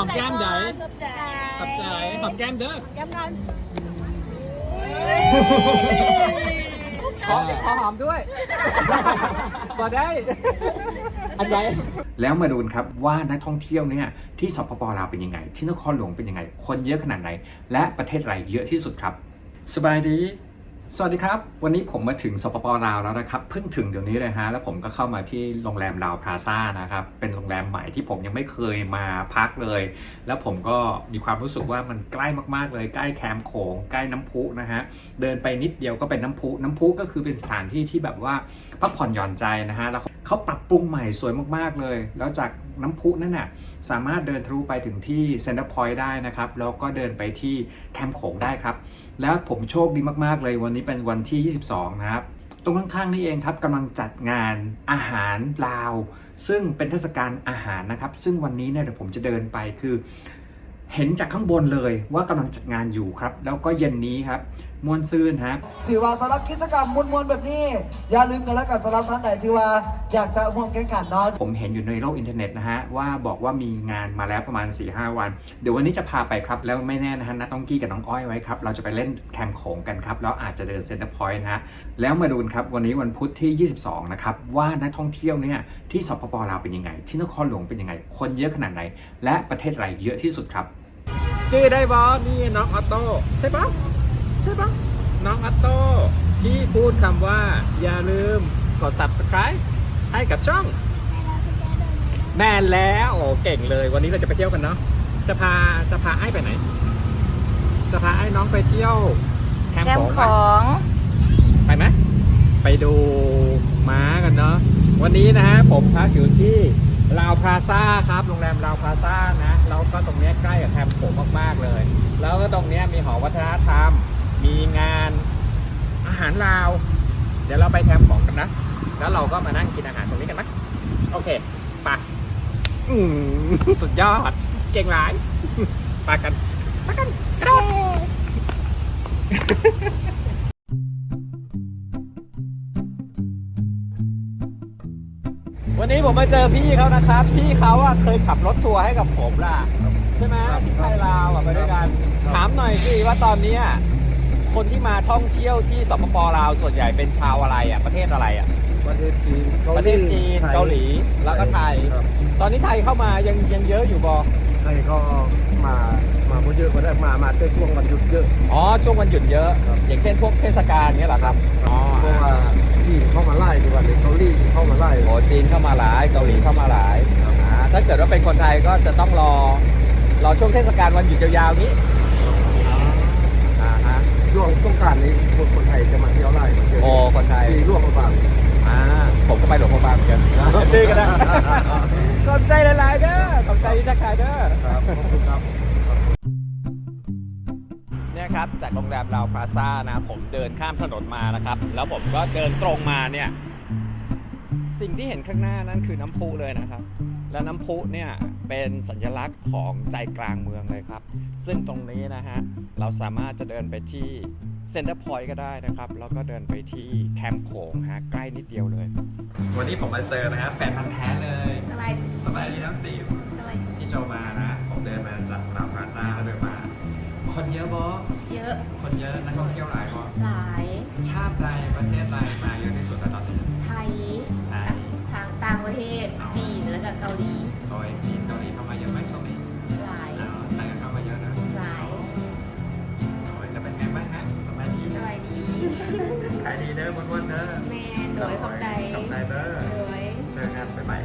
หอมแก้มใดขอบใจขอบใจหอมแก้มเด้อแก้มกันขอขอหอมด้วยพอได้ อันใดแล้วมาดูกันครับว่านักท่องเที่ยวเนี่ยที่สปปลาวเป็นยังไง ที่นครหลวงเป็นยังไง คนเยอะขนาดไหน และประเทศอะไรเยอะที่สุดครับ สบายดี สวัสดีครับ วันนี้ผมมาถึงสปปลาวแล้วนะครับเพิ่งถึงเดี๋ยวนี้เลยฮะแล้วผมก็เข้ามาที่โรงแรมลาวพลาซ่านะครับเป็นโรงแรมใหม่ที่ผมยังไม่เคยมาพักเลย แล้วผมก็มีความรู้สึกว่ามันใกล้มากๆเลยใกล้แคมป์โขงใกล้น้ำพุนะฮะเดินไปนิดเดียวก็เป็นน้ำพุน้ำพุก็คือเป็นสถานที่ที่แบบว่าพักผ่อนหย่อนใจนะฮะแล้วเขาปรับปรุงใหม่สวยมากๆเลย แล้วจากน้ำพุนั่นน่ะสามารถเดินทะลุไปถึงที่เซ็นเตอร์พอยต์ได้นะครับแล้วก็เดินไปที่แคมป์โขงได้ครับ แล้วผมโชคดีมากๆเลยวันนี้เป็นวันที่ 22 นะครับ ตรงข้างๆนี่เองครับกำลังจัดงานอาหารลาว ซึ่งเป็นเทศกาลอาหารนะครับ ซึ่งวันนี้เนี่ยเดี๋ยวผมจะเดินไปคือ เห็นจากข้างบนเลยว่ากำลังจัดงานอยู่ครับ แล้วก็เย็นนี้ครับ มวนซื่นฮะถือว่าสำหรับกิจกรรมมวลๆแบบนี้ อย่าลืมกันแล้วกันสำหรับท่านไหนที่ว่าอยากจะร่วมแข่งขันเนาะผมเห็นอยู่ในโลกอินเทอร์เน็ตนะฮะ ว่าบอกว่ามีงานมาแล้วประมาณ4-5วัน เดี๋ยววันนี้จะพาไปครับ แล้วไม่แน่นะฮะนัดน้องกี้กับน้องอ้อยไว้ครับ เราจะไปเล่นแคมป์โขงกันครับ แล้วอาจจะเดินเซ็นเตอร์พอยต์นะฮะ แล้วมาดูกันครับวันนี้วันพุธที่ 22 นะครับ ว่านักท่องเที่ยวเนี่ยที่สปปลาวเป็นยังไง ที่นครหลวงเป็นยังไง คนเยอะขนาดไหน และประเทศอะไรเยอะที่สุดครับชื่อได้บอนี่น้องออโต้ใช่ปะ ใช่ปะน้องออโต้ที่พูดคำว่า อย่าลืมกด subscribe ให้กับช่อง แม่นแล้วโอ้เก่งเลย วันนี้เราจะไปเที่ยวกันเนาะจะพาจะพาไอ้ไปไหน จะพาไอ้น้องไปเที่ยวแคมป์แก้มโขงขปะองไปไหมไปดูม้ากันเนาะวันนี้นะฮะผมพักอยู่ที่ลาวพลาซ่าครับโรงแรมลาวพลาซ่านะแล้วก็ตรงเนี้ยใกล้กับแคมป์โขงมากๆเลย แล้วก็ตรงเนี้ยมีหอวัฒนธรรม มีงานอาหารลาว เดี๋ยวเราไปแคมป์ของกันนะ แล้วเราก็มานั่งกินอาหารตรงนี้กันนะ โอเคไปอืมสุดยอด เก่งหลายไปกันไปกันกระโดดวันนี้ผมมาเจอพี่เขานะครับ พี่เขาอะเคยขับรถทัวร์ให้กับผมล่ะ ใช่ไหมที่ไทยลาวอะไปด้วยกัน ถามหน่อยสิว่าตอนเนี้ย คนที่มาท่องเที่ยวที่สปปลาวส่วนใหญ่เป็นชาวอะไรอะประเทศอะไรอะประเทศจีนประเทศจีนไทยเกาหลีแล้วก็ไทย ครับตอนนี้ไทยเข้ามายังยังเยอะอยู่บอไทยก็มามาบ่เยอะก็ได้มามาแต่ช่วงวันหยุดเยอะ อ๋อช่วงวันหยุดเยอะ ครับ อย่างเช่นพวกเทศกาลเนี้ยเหรอครับอ๋อเพราะว่าจีนเข้ามาไล่ดีกว่าเลยเกาหลีเข้ามาไล่ โอ้จีนเข้ามาหลายเกาหลีเข้ามาหลายครับ อ่าถ้าเกิดว่าเป็นคนไทยก็จะต้องรอรอช่วงเทศกาลวันหยุดยาวๆนี้อ่าฮะ ช่วงสงกรารนี้คนคนไทยจะมาเที่ยวไล่มาเที่ยวโอ้คนไทยจีนร่วมมาบ้างอ่าผมก็ไปหลวงพระบางเหมือนกันชื่อกันนะขอบใจหลายๆเด้อขอบใจที่ทักทายเด้อครับขอบคุณครับเนี่ยครับจากโรงแรมลาวพลาซ่านะผมเดินข้ามถนนมานะครับ แล้วผมก็เดินตรงมาเนี่ย สิ่งที่เห็นข้างหน้านั่นคือน้ำพุเลยนะครับ แล้วน้ำพุเนี่ยเป็นสัญลักษณ์ของใจกลางเมืองเลยครับ ซึ่งตรงนี้นะฮะเราสามารถจะเดินไปที่เซ็นเตอร์พอยต์ก็ได้นะครับ แล้วก็เดินไปที่แคมป์โขงฮะใกล้นิดเดียวเลย วันนี้ผมมาเจอนะฮะแฟนพันธ์แท้เลยสบายดีสบายดีน้องติ๋วสบายดีพี่โจมานะ ผมเดินมาจากลาวพลาซ่าแล้วเดินมา คนเยอะบอเยอะ คนเยอะนักท่องเที่ยวหลายบอหลาย ชาติใดประเทศใดมาเยอะที่สุดในตอนนี้ไทยไทย หลีโดยจีนเกาหลีเข้ามาเยอะไหมช่วงนี้หลายอ๋อไทยก็เข้ามาเยอะนะหลายโดยแล้วเป็นไงบ้างฮะสบายดีสบายดีขายดีเด้อม้วนๆเด้อแมนโดยขอบใจขอบใจเด้อโดย เจอกันบ๊ายบาย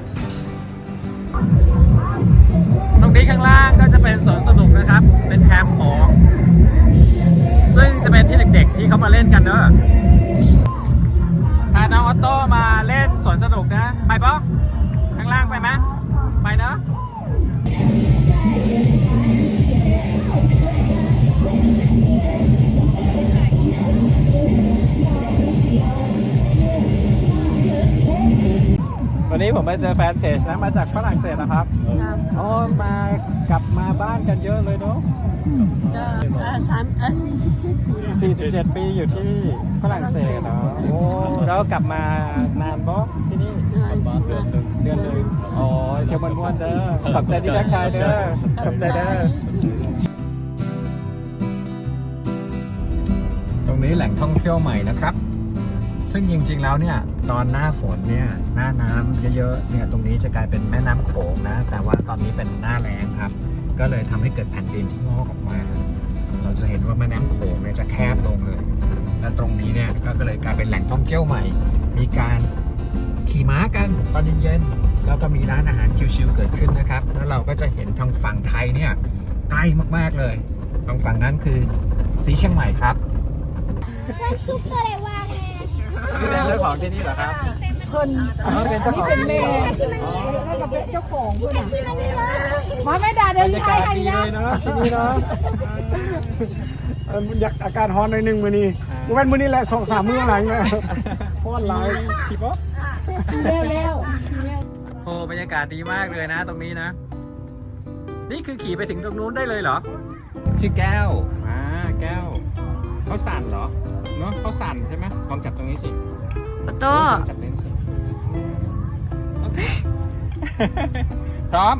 ตรงนี้ข้างล่างก็จะเป็นสวนสนุกนะครับ เป็นแคมป์ของ ซึ่งจะเป็นที่เด็กๆที่เขามาเล่นกันเนอะพาน้องออโต้มาเล่นสวนสนุกนะ ไปปะข้างล่างไปไหมไปเนอะ วันนี้ผมไปเจอแฟนเพจนะมาจากฝรั่งเศสนะครับครับอ๋อมากลับมาบ้านกันเยอะเลยเนาะจะสามเออสี่สิบ47ปีอยู่ที่ฝรั่งเศสเนาะโอ้แล้วกลับมานานบ่ที่นี่เดือนหนึ่ง เดือนหนึ่งโอ้ยเที่ยวมันม่วนๆเด้อขอบใจที่ทักทายเด้อขอบใจเด้อตรงนี้แหล่งท่องเที่ยวใหม่นะครับ ซึ่งจริงๆแล้วเนี่ยตอนหน้าฝนเนี่ยหน้าน้ำเยอะๆเนี่ยตรงนี้จะกลายเป็นแม่น้ำโขงนะ แต่ว่าตอนนี้เป็นหน้าแล้งครับ ก็เลยทำให้เกิดแผ่นดินที่งอกออกมาเราจะเห็นว่าแม่น้ำโขงเนี่ยจะแคบลงเลย และตรงนี้เนี่ยก็เลยกลายเป็นแหล่งท่องเที่ยวใหม่ มีการ ขี่ม้ากันตอนเย็นๆแล้วก็มีร้านอาหารชิลๆเกิดขึ้นนะครับ แล้วเราก็จะเห็นทางฝั่งไทยเนี่ยใกล้มากๆเลยทางฝั่งนั้นคือสีเชียงใหม่ครับซุปตัวอะไรวางไงนี่เป็นเจ้าของที่นี่เหรอครับเพิ่นอ๋อเป็นเจ้าของเป็นที่เมนี่ย์เหรอแล้วก็เป็นเจ้าของเพิ่นน่ะมาไม่ด่าเดิบรนรยาไทกายศให้ดีนะเลยเนาะที่นี่เนาะเอ่ออยากอาการฮอนหน่อยหนึงมื้อนี้บ่แม่นมื้อนี้แหละ2 3มื้อหลังนะฮอนหลายคิดบ่ เร็วเร็วโอ้บรรยากาศดีมากเลยนะ ตรงนี้นะ นี่คือขี่ไปถึงตรงนู้นได้เลยเหรอ ชื่อแก้วอ่าแก้วเขาสั่นเหรอ เนาะเขาสั่นใช่ไหมลองจับตรงนี้สิปโต้ลองจับตรงนี้สิโอเคพร้อม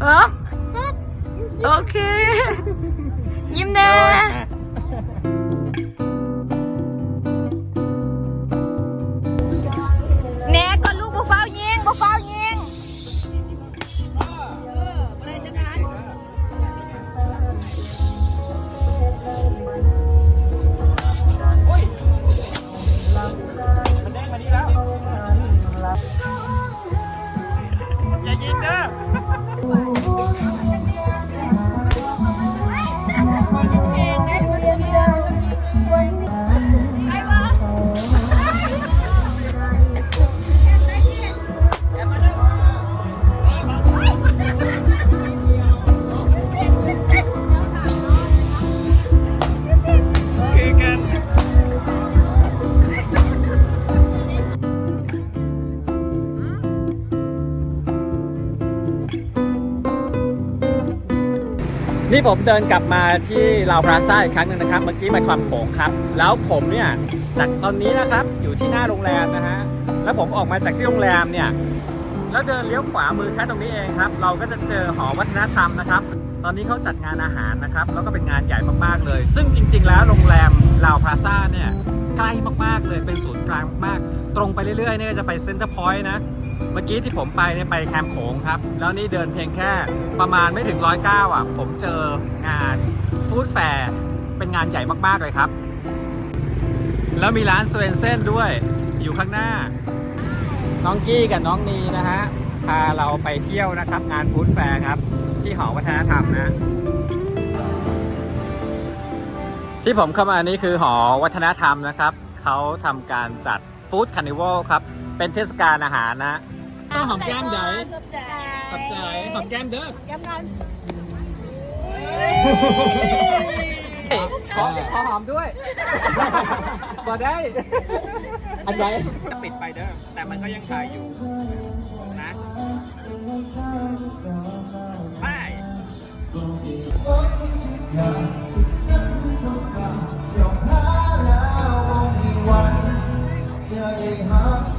เออโอเค ยิ้มแน่ ผมเดินกลับมาที่ลาวพลาซ่าอีกครั้งหนึ่งนะครับ เมื่อกี้มาความโขงครับ แล้วผมเนี่ยจากตอนนี้นะครับอยู่ที่หน้าโรงแรมนะฮะแล้วผมออกมาจากที่โรงแรมเนี่ยแล้วเดินเลี้ยวขวามือแค่ตรงนี้เองครับ เราก็จะเจอหอวัฒนธรรมนะครับ ตอนนี้เขาจัดงานอาหารนะครับ แล้วก็เป็นงานใหญ่มากๆเลย ซึ่งจริง ๆ แล้วโรงแรมลาวพลาซ่าเนี่ยใกล้มากๆเลยเป็นศูนย์กลางมาก ตรงไปเรื่อยๆเนี่ยจะไปเซ็นเตอร์พอยต์นะ เมื่อกี้ที่ผมไปเนี่ยไปแคมป์โขงครับ แล้วนี่เดินเพียงแค่ประมาณไม่ถึงร้อยเก้าอะ ผมเจองานฟู้ดแฟร์เป็นงานใหญ่มากๆเลยครับ แล้วมีร้านสเวนเซนด้วยอยู่ข้างหน้า น้องกี้กับน้องนีนะฮะพาเราไปเที่ยวนะครับ งานฟู้ดแฟร์ครับ ที่หอวัฒนธรรมนะ ที่ผมเข้ามานี่คือหอวัฒนธรรมนะครับ เขาทำการจัดฟู้ดคานิวัลครับ เป็นเทศกาลอาหารนะหอมแก้มใหญ่ขอบใจหอมแก้มเด้อแก้มกันขอขอหอมด้วยบอได้ อันใหญ่ปิดไปเด้อ แต่มันก็ยังขายอยู่นะไปวัน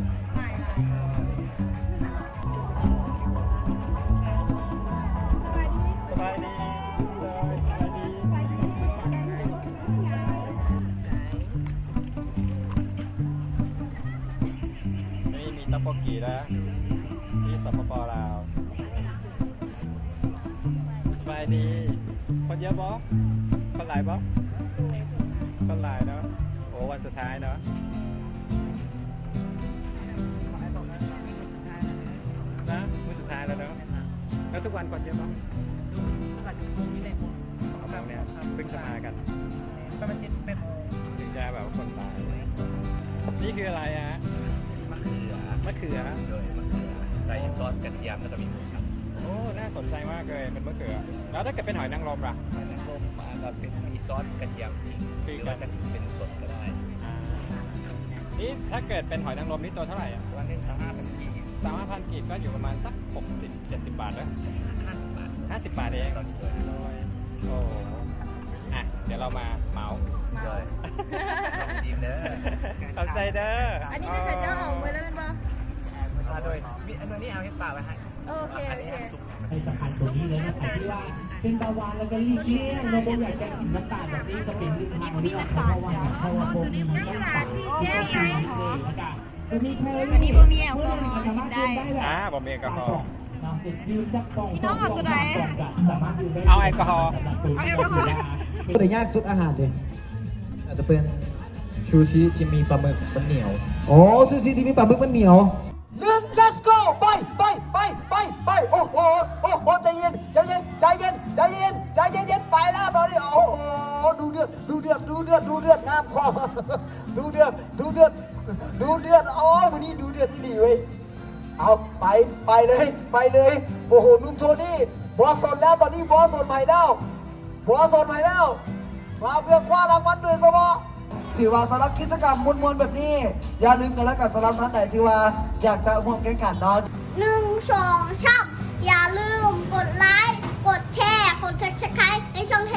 คนหลายปะสบายดีสบายดีนี่มีต๊อกโบกีแล้วที่สปปลาวสบายดี คนเยอะบอคนหลายบอคนหลายเนาะโอ้วันสุดท้ายเนาะ นะมือสุดท้ายแล้วเนาะแล้วทุกวันคนเยอะบอทุกวันนี้เลยสองสามเนี่ยเพิ่งจะมากันประมาณเจ็ดแปดโมงถึงจะแบบว่าคนตายนี่คืออะไรฮะมะเขือมะเขือโดยมะเขือส่ซอสกระเทียมแล้วก็มีหมูสับโอ้น่าสนใจมากเลยเป็นมะเขือ แล้วถ้าเกิดเป็นหอยนางรมล่ะหอยนางรมมาก็เป็นมีซอสกระเทียมจริงหรือว่าจะเป็นสดก็ได้อ่านี่ถ้าเกิดเป็นหอยนางรมนี่ตัวเท่าไหร่อะวันนี้สามห้าพันกี สามพันกีบก็อยู่ประมาณสักหกสิบเจ็ดสิบบาทนะห้าสิบบาทห้าสิบบาทเองต่อถ้วยโอ้อะเดี๋ยวเรามาเหมาเลยลองชิมเด้อขอบใจเด้ออัอันนี้เป็นข้าวเจ้าเอาไว้แล้วเป็นปะมาโดยมีอันนี้เอาให้ป่าไว้ให้โอเคอันโอนี้เคให้สุกผลิตภัณฑ์ตัวนี้เลยนะคะที่ว่าเป็นเบาหวานแล้วก็รีบเลี่ยงเราไม่อยากจะกินน้ำตาลแบบนี้ก็เป็นลิทางเลือกเพราะว่าเพราะว่าพวกนี้มันน้ำตาลที่ก็คือมันเอง นะคะจะมีแค่อันนี้บ่มีแอลกอฮอล์กินได้อ่าบะหมี่แอลกอฮอล์นอกจากยืมจากกล่องสองกล่องสามกล่องก็สามารถยืมได้เอาแอลกอฮอล์เอาแอลกอฮอล์แต่ยากสุดอาหารเลยอาจจะเป็นชูชิที่มีปลาหมึกมันเหนียวโอ้ซูซีที่มีปลาหมึกมันเหนียวหนึ่ง let's go ไปไปไปไปไปโอ้โหโอ้โหใจเย็นใจเย็นใจเย็นใจเย็นใจเย็นเย็นไปแล้วตอนนี้โอ้โหดูเดือดดูเดือดดูเดือดดูเดือดน้ำคอ เลย ไปเลย โอ้โหนุ่มโทนี่บอสสนแล้วตอนนี้บอสสนใหม่แล้วบอสสนใหม่แล้วมาเพื่อคว้ารางวัลด้วยสมอถือว่าสำหรับกิจกรรมมวลๆแบบนี้ อย่าลืมกันแล้วกันสำหรับท่านไหนที่ว่าอยากจะร่วมแข่งขันเนาะหนึ่งสองชอบอย่าลืมกดไลค์กดแชร์กด subscribe ในช่องเท